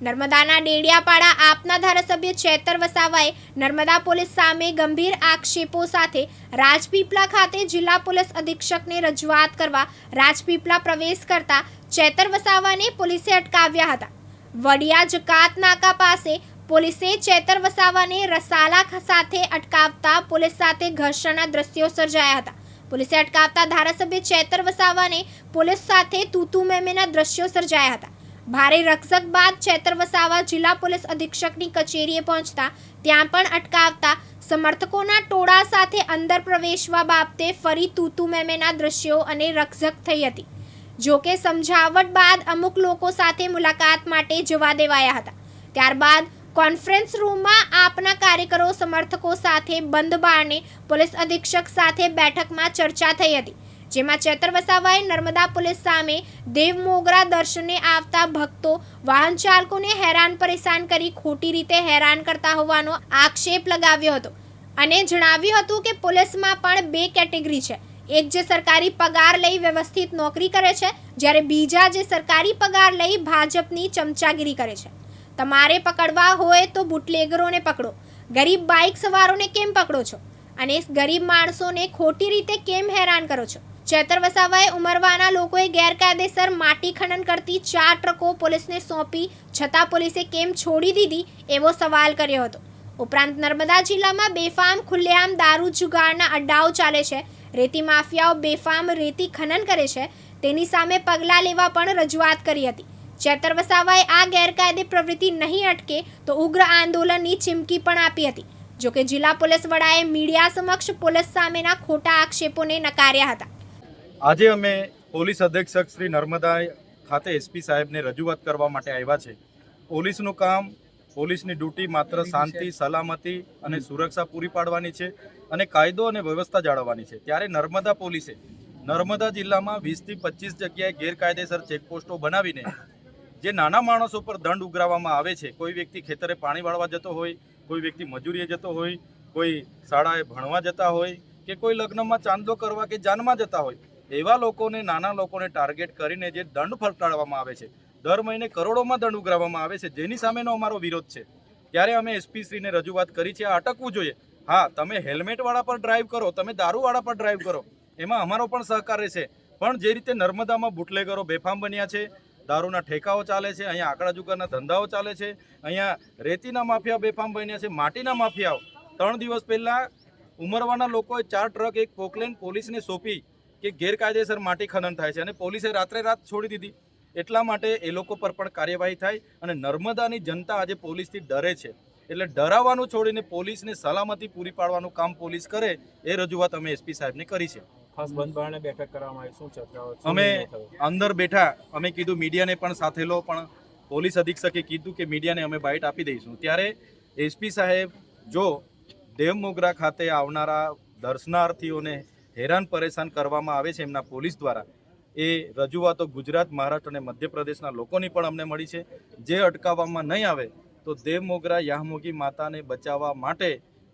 નર્મદાના ડેડિયાપાડા આપના ધારાસભ્ય ચેતર વસાવાએ નર્મદા પોલીસ સામે ગંભીર આક્ષેપો સાથે રાજપીપળા ખાતે જિલ્લા પોલીસ અધિક્ષકને રજૂઆત કરવા રાજપીપળા પ્રવેશ કરતા ચેતર વસાવાને પોલીસે અટકાવ્યા હતા. વડિયા જકાત નાકા પાસે પોલીસે ચેતર વસાવાને રસાલા સાથે અટકાવતા પોલીસ સાથે ઘર્ષણના દ્રશ્યો સર્જાયા હતા. પોલીસે અટકાવતા ધારાસભ્ય ચેતર વસાવાને પોલીસ સાથે તૂતુ મેમેના દ્રશ્યો સર્જાયા હતા. ભારે રક્ષક બાદ ચેતર વસાવા જિલ્લા પોલીસ અધિક્ષકની કચેરીએ પહોંચતા ત્યાં પણ અટકાવતા સમર્થકોના ટોળા સાથે અંદર પ્રવેશવા બાબતે ફરી તૂતુ મેમેના દ્રશ્યો અને રક્ષક થઈ હતી. જોકે સમજાવટ બાદ અમુક લોકો સાથે મુલાકાત માટે જવા દેવાયા હતા. ત્યારબાદ કોન્ફરન્સ રૂમમાં આપના કાર્યકરો સમર્થકો સાથે બંધ બારણે પોલીસ અધિક્ષક સાથે બેઠકમાં ચર્ચા થઈ હતી. જેમાં ચેતર વસાવાએ નર્મદા પોલીસ સામે દેવ મોગરા દર્શને આવતા ભક્તો વાહન ચાલકોને હેરાન પરેશાન કરી ખોટી રીતે હેરાન કરતા હોવાનો આક્ષેપ લગાવ્યો હતો અને જણાવ્યું હતું કે પોલીસમાં પણ બે કેટેગરી છે. એક જે સરકારી પગાર લઈ વ્યવસ્થિત નોકરી કરે છે, જ્યારે બીજા જે સરકારી પગાર લઈ ભાજપની ચમચાગીરી કરે છે. તમારે પકડવા હોય તો બુટલેગરોને પકડો. ગરીબ બાઇક સવારોને કેમ પકડો છો? અને ગરીબ માણસોને ખોટી રીતે કેમ હેરાન કરો છો? ચેતર વસાવાએ ઉમરવાના લોકોએ ગેરકાયદેસર માટી ખનન કરતી ચાર ટ્રકો પોલીસને સોંપી, છતાં પોલીસે કેમ છોડી દીધી, એવો સવાલ કર્યો હતો. ઉપરાંત નર્મદા જિલ્લામાં બેફામ, ખુલ્લેઆમ દારૂ જુગારના અડ્ડાઓ ચાલે છે. રેતી માફિયાઓ બેફામ રેતી ખનન કરે છે. તેની સામે પગલાં લેવા પણ રજૂઆત કરી હતી. ચેતર વસાવાએ આ ગેરકાયદે પ્રવૃત્તિ નહીં અટકે તો ઉગ્ર આંદોલનની ચીમકી પણ આપી હતી. જોકે જિલ્લા પોલીસ વડાએ મીડિયા સમક્ષ પોલીસ સામેના ખોટા આક્ષેપોને નકાર્યા હતા. આજે અમે પોલીસ અધિક્ષક શ્રી નર્મદા ખાતે એસપી સાહેબને રજૂઆત કરવા માટે આવ્યા છે. પોલીસનું કામ પોલીસની ડ્યુટી માત્ર શાંતિ સલામતી અને સુરક્ષા પૂરી પાડવાની છે અને કાયદો અને વ્યવસ્થા જાળવવાની છે. ત્યારે નર્મદા પોલીસે નર્મદા જિલ્લામાં વીસથી પચીસ જગ્યાએ ગેરકાયદેસર ચેકપોસ્ટો બનાવીને જે નાના માણસો પર દંડ ઉઘરાવવામાં આવે છે કોઈ વ્યક્તિ ખેતરે પાણી વાળવા જતો હોય કોઈ વ્યક્તિ મજૂરીએ જતો હોય કોઈ શાળાએ ભણવા જતા હોય કે કોઈ લગ્નમાં ચાંદલો કરવા કે જાનમાં જતા હોય એવા લોકોને, નાના લોકોને ટાર્ગેટ કરીને જે દંડ ફટકારવામાં આવે છે. દર મહિને કરોડોમાં દંડ ઉઘરાવવામાં આવે છે. જેની સામેનો અમારો વિરોધ છે. ત્યારે અમે એસપી શ્રીને રજૂઆત કરી છે અટકવું જોઈએ. હા, તમે હેલ્મેટવાળા પર ડ્રાઈવ કરો, તમે દારૂવાળા પર ડ્રાઈવ કરો. એમાં અમારો પણ સહકાર રહેશે. પણ જે રીતે નર્મદામાં બુટલેગરો બેફામ બન્યા છે, દારૂના ઠેકાઓ ચાલે છે, અહીંયા આકડા જુગારના ધંધાઓ ચાલે છે, અહીંયા રેતીના માફિયા બેફામ બન્યા છે, માટીના માફિયાઓ. ત્રણ દિવસ પહેલાં ઉમરવાના લોકોએ ચાર ટ્રક, એક પોકલેન પોલીસને સોંપી. કે ગેરકાયદેસર માટી ખનન થાય છે અને પોલીસે રાત્રે રાત છોડી દીધી. એટલા માટે એ લોકો પર પણ કાર્યવાહી થાય અને નર્મદાની જનતા આજે પોલીસથી ડરે છે. એટલે ડરાવવાનું છોડીને પોલીસને સલામતી પૂરી પાડવાનું કામ પોલીસ કરે એ રજૂઆત અમે એસપી સાહેબને કરી છે. ખાસ બંધ બારણે બેઠક કરવામાં આવી. શું ચર્ચાઓ અમે અંદર બેઠા અમે કીધું મીડિયાને પણ સાથે લો પણ પોલીસ અધિક્ષકે કીધું કે મીડિયાને અમે બાઇટ આપી દઈશું. ત્યારે એસપી સાહેબ જો દેવમોગરા ખાતે આવનારા દર્શનાર્થીઓને હેરાન પરેશાન કરવામાં આવે છે એમના પોલીસ દ્વારા. એ રજૂઆતો ગુજરાત મહારાષ્ટ્ર અને મધ્યપ્રદેશના લોકોની પણ અમને મળી છે. જે અટકાવવામાં નહીં આવે તો દેવ મોગરા યાહમોગી માતાને બચાવવા માટે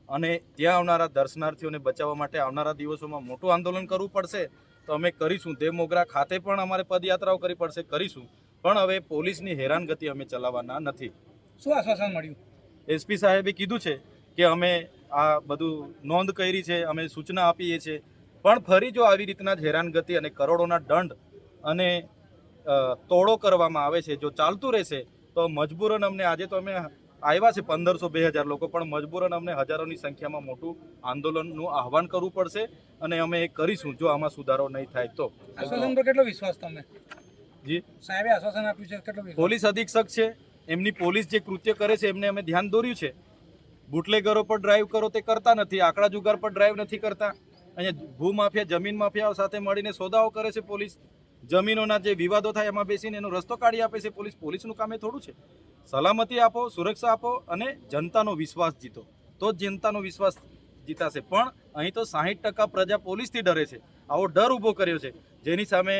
અને ત્યાં આવનારા દર્શનાર્થીઓને બચાવવા માટે આવનારા દિવસોમાં મોટું આંદોલન કરવું પડશે. તો અમે કરીશું. દેવમોગરા ખાતે પણ અમારે પદયાત્રાઓ કરવી પડશે કરીશું. પણ હવે પોલીસની હેરાનગતિ અમે ચલાવવાના નથી. શું આશ્વાસન મળ્યું? એસપી સાહેબે કીધું છે કે અમે આ બધું નોંધ કરી છે અમે સૂચના આપીએ છીએ. પણ ફરી જો આવી રીતના જ હેરાનગતિ અને કરોડોના દંડ અને તોડો કરવામાં આવે છે જો ચાલતું રહેશે તો મજબૂરન અમને આજે તો અમે આવ્યા છે પંદરસો બે હજાર લોકો પણ મજબૂરન અમને હજારોની સંખ્યામાં મોટું આંદોલનનું આહવાન કરવું પડશે અને અમે એ કરીશું જો આમાં સુધારો નહીં થાય તો. આશ્વાસન પર કેટલો વિશ્વાસ તમને જી? સાહેબે આશ્વાસન આપ્યું છે કેટલો પોલીસ અધિક્ષક છે એમની પોલીસ જે કૃત્ય કરે છે એમને અમે ધ્યાન દોર્યું છે. બુટલેગરો પર ડ્રાઈવ કરો તે કરતા નથી આંકડા જુગાર પર ડ્રાઈવ નથી કરતા. અહીંયા ભૂ માફિયા જમીન માફિયાઓ સાથે મળીને સોદાઓ કરે છે પોલીસ. જમીનોના જે વિવાદો થાય એમાં બેસીને એનો રસ્તો કાઢી આપે છે પોલીસ. પોલીસનું કામ એ થોડું છે. સલામતી આપો, સુરક્ષા આપો અને જનતાનો વિશ્વાસ જીતો. તો જ જનતાનો વિશ્વાસ જીતાશે. પણ અહીં તો સાહીઠ ટકા પ્રજા પોલીસથી ડરે છે. આવો ડર ઊભો કર્યો છે. જેની સામે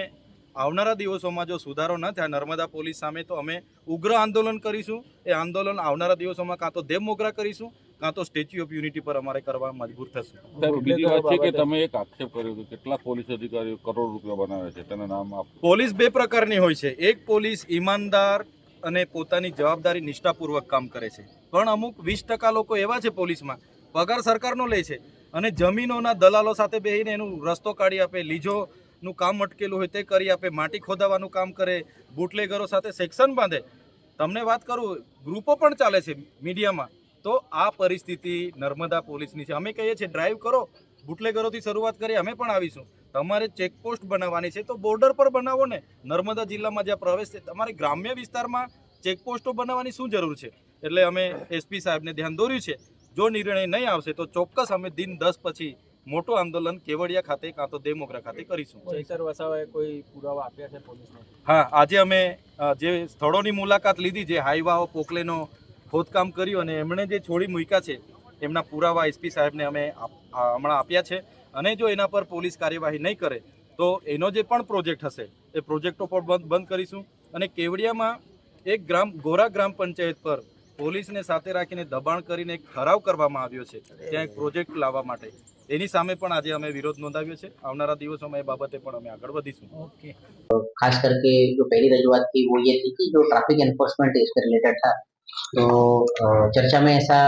આવનારા દિવસોમાં જો સુધારો ન થાય, નર્મદા પોલીસ સામે તો અમે ઉગ્ર આંદોલન કરીશું. એ આંદોલન આવનારા દિવસોમાં કાં તો દેવ કરીશું કાં તો સ્ટેચ્યુ ઓફ યુનિટી પર અમારે કરવા મજબૂર થશું. બીજી વાત છે કે તમે એક આક્ષેપ કર્યો કે કેટલા પોલીસ અધિકારીઓ કરોડ રૂપિયા બનાવે છે તેના નામ આપ પોલીસ બે પ્રકારની હોય છે. એક પોલીસ ઈમાનદાર અને પોતાની જવાબદારી નિષ્ઠાપૂર્વક કામ કરે છે. પણ અમુક વીસ ટકા લોકો એવા છે પોલીસમાં પગાર સરકારનો લે છે અને જમીનોના દલાલો સાથે બેસીને એનું રસ્તો કાઢી આપે લીજોનું કામ અટકેલું હોય તે કરી આપે માટી ખોદાવાનું કામ કરે બુટલેગરો સાથે સેક્શન બાંધે. તમને વાત કરું ગ્રુપો પણ ચાલે છે મીડિયામાં. તો આ પરિસ્થિતિ નર્મદા પોલીસની છે. અમે કહીએ છીએ ડ્રાઈવ કરો. બુટલેગરોથી શરૂઆત કરી અમે પણ આવીશું. તમારે ચેકપોસ્ટ બનાવવાની છે તો બોર્ડર પર બનાવો ને. નર્મદા જિલ્લામાં જ્યાં પ્રવેશ છે તમારે ગ્રામ્ય વિસ્તારમાં ચેકપોસ્ટો બનાવવાની શું જરૂર છે? એટલે અમે એસપી સાહેબને ધ્યાન દોર્યું છે. જો નિર્ણય નહીં આવશે તો ચોક્કસ અમે દિન દસ પછી મોટું આંદોલન કેવડિયા ખાતે કાં તો દેમોગરા ખાતે કરીશું. કોઈ પુરાવા આપ્યા છે પોલીસને? હા આજે અમે જે સ્થળોની મુલાકાત લીધી જે હાઈવાઓ પોકલેનો ખોદકામ કર્યું અને એમણે જે છોડી મૂક્યા છે એમના પુરાવા એસપી સાહેબને અમે આપ- આ હમણાં આપ્યા છે અને જો એના પર પોલીસ કાર્યવાહી નહીં કરે તો એનો જે પણ પ્રોજેક્ટ હશે એ પ્રોજેક્ટો પણ બંધ બંધ કરીશું અને કેવડિયામાં એક ગ્રામ ગોરા ગ્રામ પંચાયત પર પોલીસને સાથે રાખીને દબાણ કરીને એક ઠરાવ કરવામાં આવ્યો છે ત્યાં એક પ્રોજેક્ટ લાવવા માટે એની સામે પણ આજે અમે વિરોધ નોંધાવ્યો છે આવનારા દિવસોમાં એ બાબતે પણ અમે આગળ વધીશું ઓકે खास करके जो पहली रजुआत थी वो ये थी कि जो ट्रैफिक एनफोर्समेंट है इससे रिलेटेड था तो चर्चा में ऐसा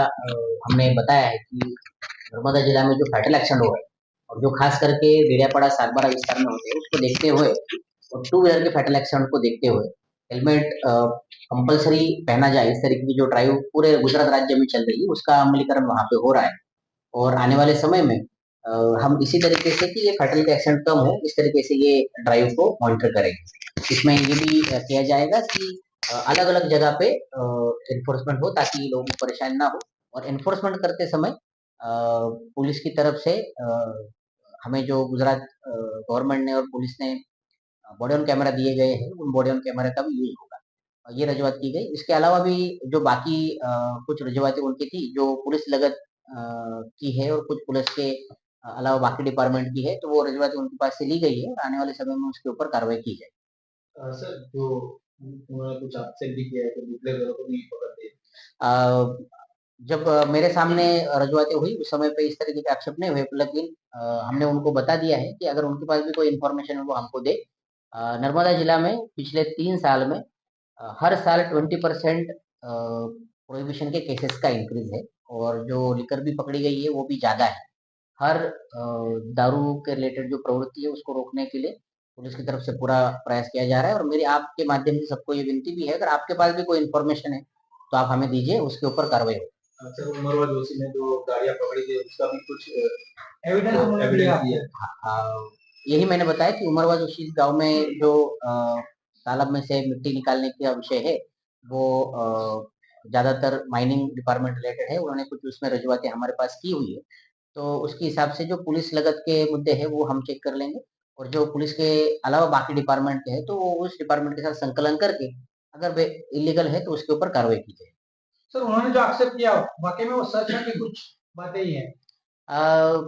हमने बताया है कि नर्मदा जिला में जो फैटल एक्शन हुआ है और जो खास करके डेड़ियापाड़ा सागबारा विस्तार में होते हैं उसको देखते हुए और टू व्हीलर के फैटल एक्शन को देखते हुए हेलमेट कंपलसरी पहना जाए इस तरीके की जो ड्राइव पूरे गुजरात राज्य में चल रही है उसका अमलीकरण वहाँ पे हो रहा है। और आने वाले समय में अ, हम इसी तरीके से कि ये फैटलिटी एक्सीडेंट कम हो इस तरीके से ये ड्राइव को मॉनिटर करेंगे। इसमें ये भी किया जाएगा कि अलग अलग जगह पे एनफोर्समेंट हो ताकि लोगों को परेशानी ना हो। और एनफोर्समेंट करते समय पुलिस की तरफ़ से हमें जो गुजरात गवर्नमेंट ने और पुलिस ने बॉडी ऑन कैमरा दिए गए हैं, उन बॉडी ऑन कैमरा का भी यूज़ होगा। ये रजूआत की गई। इसके अलावा भी जो बाकी कुछ रजूआतें उनकी थी, जो पुलिस लगत की है और कुछ पुलिस के अलावा बाकी डिपार्टमेंट की है तो वो रजूआतें उनके पास से ली गई है आने वाले समय में उसके ऊपर कार्रवाई की जाए सर, जो पकड़ते जब मेरे सामने रजुआतें हुई, उस समय पे इस तरीके के आक्षेप नहीं हुए, लेकिन हमने उनको बता दिया है कि अगर उनके पास भी कोई इन्फॉर्मेशन वो हमको दे। नर्मदा जिला में पिछले तीन साल में हर साल ट्वेंटी परसेंट प्रोहिबिशन के केसेस का इंक्रीज है, और जो लिकर भी पकड़ी गई है, वो भी ज़्यादा है। हर दारू के रिलेटेड जो प्रवृत्ति है, उसको रोकने के लिए पुलिस की तरफ़ से पूरा प्रयास किया जा रहा है और मेरी आपके माध्यम से सबको ये विनती भी है अगर आपके पास भी कोई इन्फॉर्मेशन है तो आप हमें दीजिए उसके ऊपर कार्रवाई होगी। सर उमरवा जोशी ने जो गाड़ियाँ पकड़ी थी उसका भी कुछ एविडेंस उन्होंने दिया। दिया। है हाँ, यही मैंने बताया कि उमरवा जोशी गाँव में जो तालाब में से मिट्टी निकालने का विषय है वो ज़्यादातर माइनिंग डिपार्टमेंट रिलेटेड है उन्होंने कुछ उसमें रजुआतें हमारे पास की हुई है। तो उसके हिसाब से जो पुलिस लगत के मुद्दे हैं वो हम चेक कर लेंगे। और जो पुलिस के अलावा बाकी डिपार्टमेंट के हैं तो वो उस डिपार्टमेंट के साथ संकलन करके अगर वे इलीगल है तो उसके ऊपर कार्रवाई की जाए। सर उन्होंने जो आक्षेप किया वाकई में वो सच है कि कुछ बातें ही है? अ,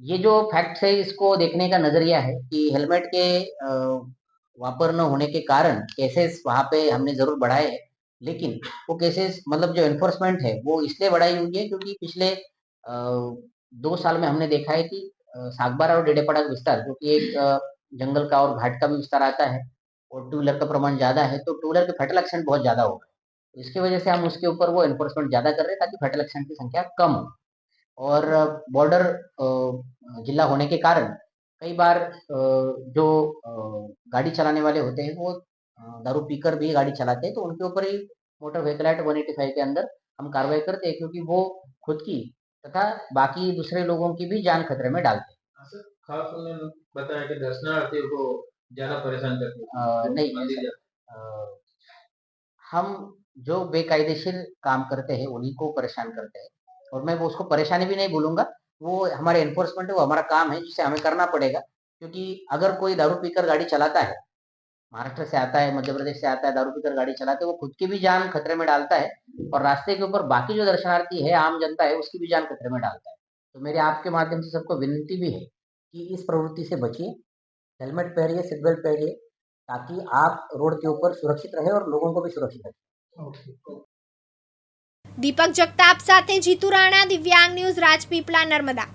ये जो फैक्ट है इसको देखने का नज़रिया है कि हेलमेट के वापर न होने के कारण केसेस वहाँ पे हमने ज़रूर बढ़ाए हैं लेकिन वो केसेस मतलब जो एनफोर्समेंट है वो इसलिए बढ़ाई हुई है क्योंकि पिछले दो साल में हमने देखा है कि सागबारा और डेडेपाड़ा का विस्तार, जो कि एक जंगल का और घाट का भी विस्तार आता है, और टू व्हीलर का प्रमाण ज़्यादा है तो टू व्हीलर के फैटल एक्सीडेंट बहुत ज़्यादा हो गए। इसकी वजह से हम उसके ऊपर वो एनफोर्समेंट ज़्यादा कर रहे हैं, ताकि फैटल एक्सीडेंट की संख्या कम हो। और बॉर्डर जिला होने के कारण कई बार जो गाड़ी चलाने वाले होते हैं, वो दारू पीकर भी गाड़ी चलाते हैं तो उनके ऊपर ही मोटर व्हीकल एक्ट 185 के अंदर हम कार्रवाई करते हैं, क्योंकि वो खुद की तथा बाकी दूसरे लोगों की भी जान खतरे में डालते हाँ, खास बताया कि दर्शनार्थियों को ज़्यादा परेशान करते हैं। नहीं हम जो बेकायदेशीर काम करते हैं उन्हीं को परेशान करते हैं। और मैं वो उसको परेशानी भी नहीं बोलूँगा वो हमारे एनफोर्समेंट है वो हमारा काम है जिसे हमें करना पड़ेगा। क्योंकि अगर कोई दारू पीकर गाड़ी चलाता है महाराष्ट्र से आता है मध्य प्रदेश से आता है दारू पीकर गाड़ी चलाते है वो खुद की भी जान खतरे में डालता है और रास्ते के ऊपर बाकी जो दर्शनार्थी है आम जनता है उसकी भी जान खतरे में डालता है तो मेरे आपके माध्यम से सबको विनती भी है कि इस प्रवृत्ति से बचिए हेलमेट पहनिए सीट बेल्ट पहनिए ताकि आप रोड के ऊपर सुरक्षित रहे और लोगों को भी सुरक्षित रखें દીપક જગતાપ સાથે જીતુ રાણા દિવ્યાંગ ન્યૂઝ રાજપીપળા નર્મદા